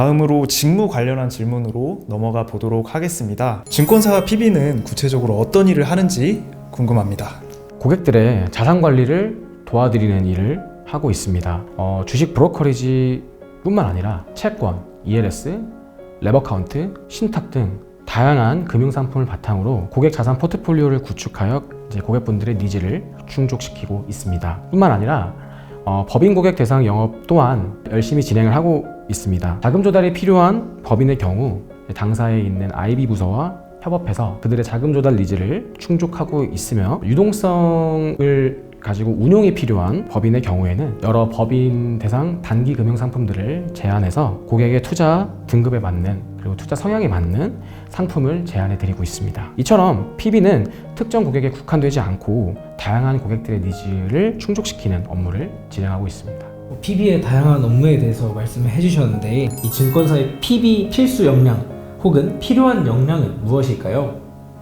다음으로 직무 관련한 질문으로 넘어가 보도록 하겠습니다. 증권사 PB는 구체적으로 어떤 일을 하는지 궁금합니다. 고객들의 자산 관리를 도와드리는 일을 하고 있습니다. 어, 주식 브로커리지 뿐만 아니라 채권, ELS, 레버카운트, 신탁 등 다양한 금융 상품을 바탕으로 고객 자산 포트폴리오를 구축하여 고객분들의 니즈를 충족시키고 있습니다. 뿐만 아니라 어, 법인 고객 대상 영업 또한 열심히 진행을 하고 있습니다. 자금 조달이 필요한 법인의 경우 당사에 있는 IB 부서와 협업해서 그들의 자금 조달 니즈를 충족하고 있으며 유동성을 가지고 운용이 필요한 법인의 경우에는 여러 법인 대상 단기 금융 상품들을 제안해서 고객의 투자 등급에 맞는 그리고 투자 성향에 맞는 상품을 제안해 드리고 있습니다. 이처럼 PB는 특정 고객에 국한되지 않고 다양한 고객들의 니즈를 충족시키는 업무를 진행하고 있습니다. PB의 다양한 업무에 대해서 말씀을 해주셨는데 이 증권사의 PB 필수 역량 혹은 필요한 역량은 무엇일까요?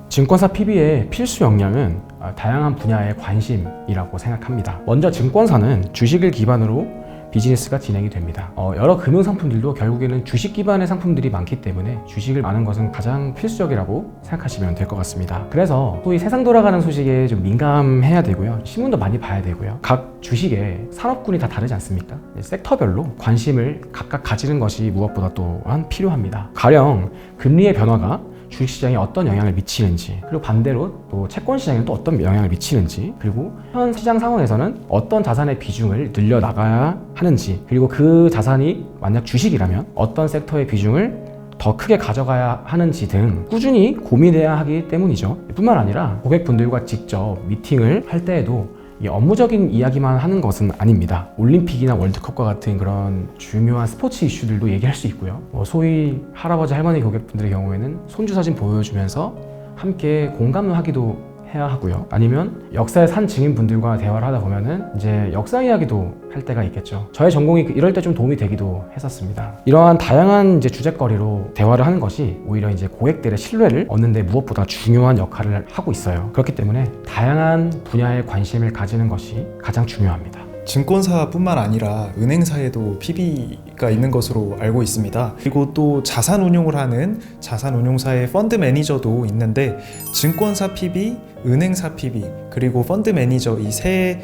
증권사 PB의 필수 역량은 아, 다양한 분야의 관심이라고 생각합니다. 먼저 증권사는 주식을 기반으로 비즈니스가 진행이 됩니다. 어, 여러 금융 상품들도 결국에는 주식 기반의 상품들이 많기 때문에 주식을 아는 것은 가장 필수적이라고 생각하시면 될 것 같습니다. 그래서 소위 세상 돌아가는 소식에 좀 민감해야 되고요. 신문도 많이 봐야 되고요. 각 주식의 산업군이 다 다르지 않습니까? 섹터별로 관심을 각각 가지는 것이 무엇보다 또한 필요합니다. 가령 금리의 변화가 주식시장에 어떤 영향을 미치는지 그리고 반대로 또 채권 시장에 또 어떤 영향을 미치는지 그리고 현 시장 상황에서는 어떤 자산의 비중을 늘려 나가야 하는지 그리고 그 자산이 만약 주식이라면 어떤 섹터의 비중을 더 크게 가져가야 하는지 등 꾸준히 고민해야 하기 때문이죠. 뿐만 아니라 고객분들과 직접 미팅을 할 때에도 이 업무적인 이야기만 하는 것은 아닙니다. 올림픽이나 월드컵과 같은 그런 중요한 스포츠 이슈들도 얘기할 수 있고요. 뭐 소위 할아버지 할머니 고객분들의 경우에는 손주 사진 보여주면서 함께 공감을 하기도 해야 하고요. 아니면 역사의 산 증인분들과 대화를 하다 보면은 이제 역사 이야기도 할 때가 있겠죠. 저의 전공이 이럴 때 좀 도움이 되기도 했었습니다. 이러한 다양한 이제 주제거리로 대화를 하는 것이 오히려 이제 고객들의 신뢰를 얻는데 무엇보다 중요한 역할을 하고 있어요. 그렇기 때문에 다양한 분야에 관심을 가지는 것이 가장 중요합니다. 증권사뿐만 아니라 은행사에도 PB가 있는 것으로 알고 있습니다. 그리고 또 자산 운용을 하는 자산 운용사의 펀드 매니저도 있는데 증권사 PB, 은행사 PB, 그리고 펀드 매니저 이세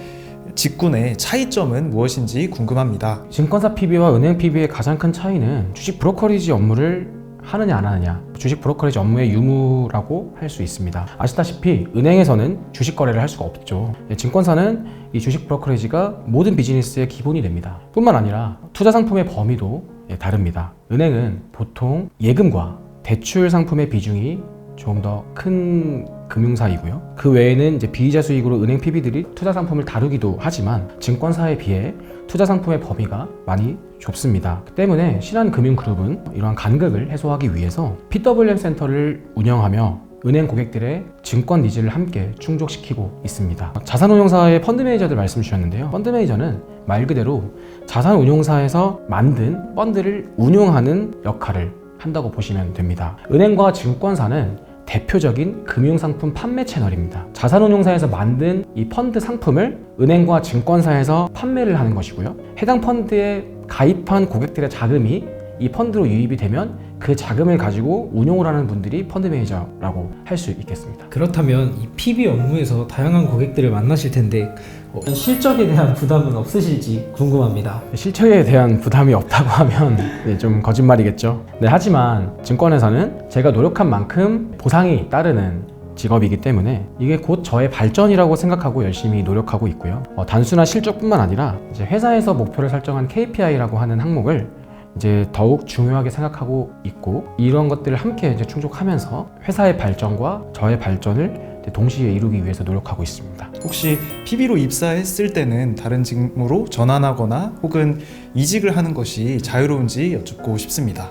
직군의 차이점은 무엇인지 궁금합니다. 증권사 PB와 은행 PB의 가장 큰 차이는 주식 브로커리지 업무를 하느냐 안 하느냐. 주식 브로커리지 업무의 유무라고 할 수 있습니다. 아시다시피 은행에서는 주식 거래를 할 수가 없죠. 예, 증권사는 이 주식 브로커리지가 모든 비즈니스의 기본이 됩니다. 뿐만 아니라 투자 상품의 범위도 예, 다릅니다. 은행은 보통 예금과 대출 상품의 비중이 조금 더 큰 금융사이고요. 그 외에는 이제 비이자 수익으로 은행 PB들이 투자 상품을 다루기도 하지만 증권사에 비해 투자 상품의 범위가 많이 좁습니다. 그 때문에 신한금융그룹은 이러한 간극을 해소하기 위해서 PWM 센터를 운영하며 은행 고객들의 증권 니즈를 함께 충족시키고 있습니다. 자산운용사의 펀드 매니저들 말씀 주셨는데요. 펀드 매니저는 말 그대로 자산운용사에서 만든 펀드를 운용하는 역할을 한다고 보시면 됩니다. 은행과 증권사는 대표적인 금융상품 판매 채널입니다. 자산운용사에서 만든 이 펀드 상품을 은행과 증권사에서 판매를 하는 것이고요. 해당 펀드에 가입한 고객들의 자금이 이 펀드로 유입이 되면 그 자금을 가지고 운용을 하는 분들이 펀드 매니저라고 할 수 있겠습니다. 그렇다면 이 PB 업무에서 다양한 고객들을 만나실 텐데 어, 실적에 대한 부담은 없으실지 궁금합니다. 실체에 대한 부담이 없다고 하면 네, 좀 거짓말이겠죠. 네, 하지만 증권회사는 제가 노력한 만큼 보상이 따르는 직업이기 때문에 이게 곧 저의 발전이라고 생각하고 열심히 노력하고 있고요. 어, 단순한 실적뿐만 아니라 이제 회사에서 목표를 설정한 KPI라고 하는 항목을 이제 더욱 중요하게 생각하고 있고 이런 것들을 함께 이제 충족하면서 회사의 발전과 저의 발전을 동시에 이루기 위해서 노력하고 있습니다. 혹시 PB로 입사했을 때는 다른 직무로 전환하거나 혹은 이직을 하는 것이 자유로운지 여쭙고 싶습니다.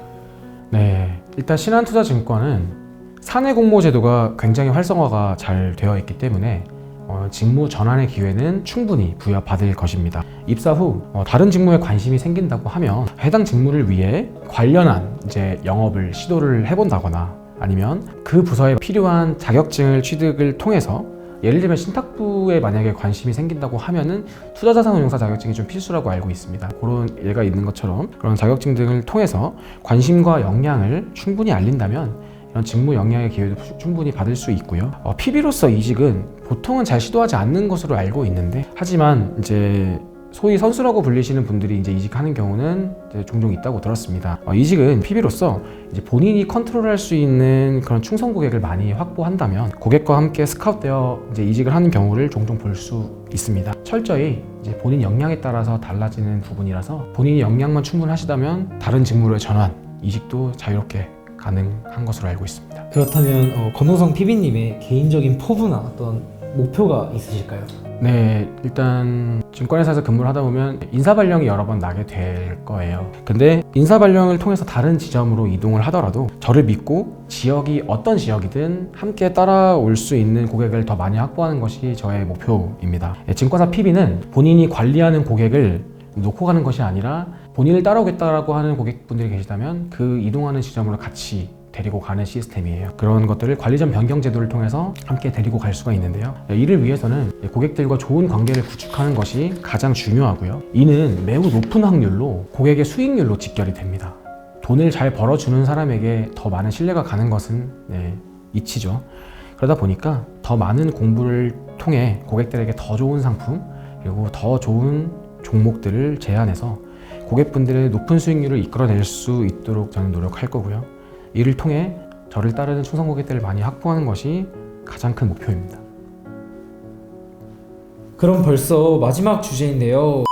네, 일단 신한투자증권은 사내 공모 제도가 굉장히 활성화가 잘 되어 있기 때문에 어, 직무 전환의 기회는 충분히 부여받을 것입니다. 입사 후 어, 다른 직무에 관심이 생긴다고 하면 해당 직무를 위해 관련한 이제 영업을 시도를 해본다거나 아니면 그 부서에 필요한 자격증을 취득을 통해서 예를 들면 신탁부에 만약에 관심이 생긴다고 하면은 투자자산운용사 자격증이 좀 필수라고 알고 있습니다. 그런 예가 있는 것처럼 그런 자격증 등을 통해서 관심과 역량을 충분히 알린다면 이런 직무 역량의 기회도 푸- 충분히 받을 수 있고요. 어, PB로서 이직은 보통은 잘 시도하지 않는 것으로 알고 있는데 하지만 이제 소위 선수라고 불리시는 분들이 이제 이직하는 경우는 이제 종종 있다고 들었습니다. 어, 이직은 PB로서 이제 본인이 컨트롤할 수 있는 그런 충성 고객을 많이 확보한다면 고객과 함께 스카웃되어 이제 이직을 하는 경우를 종종 볼 수 있습니다. 철저히 이제 본인 역량에 따라서 달라지는 부분이라서 본인이 역량만 충분하시다면 다른 직무로의 전환, 이직도 자유롭게 가능한 것으로 알고 있습니다. 그렇다면 어, 권호성 PB님의 개인적인 포부나 어떤 목표가 있으실까요? 네, 일단 증권회사에서 근무를 하다 보면 인사 발령이 여러 번 나게 될 거예요. 근데 인사 발령을 통해서 다른 지점으로 이동을 하더라도 저를 믿고 지역이 어떤 지역이든 함께 따라올 수 있는 고객을 더 많이 확보하는 것이 저의 목표입니다. 예, 증권사 PB는 본인이 관리하는 고객을 놓고 가는 것이 아니라 본인을 따라오겠다라고 하는 고객분들이 계시다면 그 이동하는 지점으로 같이 데리고 가는 시스템이에요. 그런 것들을 관리점 변경 제도를 통해서 함께 데리고 갈 수가 있는데요. 예, 이를 위해서는 고객들과 좋은 관계를 구축하는 것이 가장 중요하고요. 이는 매우 높은 확률로 고객의 수익률로 직결이 됩니다. 돈을 잘 벌어주는 사람에게 더 많은 신뢰가 가는 것은 네, 이치죠. 그러다 보니까 더 많은 공부를 통해 고객들에게 더 좋은 상품 그리고 더 좋은 종목들을 제안해서 고객분들의 높은 수익률을 이끌어낼 수 있도록 저는 노력할 거고요. 이를 통해 저를 따르는 충성 고객들을 많이 확보하는 것이 가장 큰 목표입니다. 그럼 벌써 마지막 주제인데요.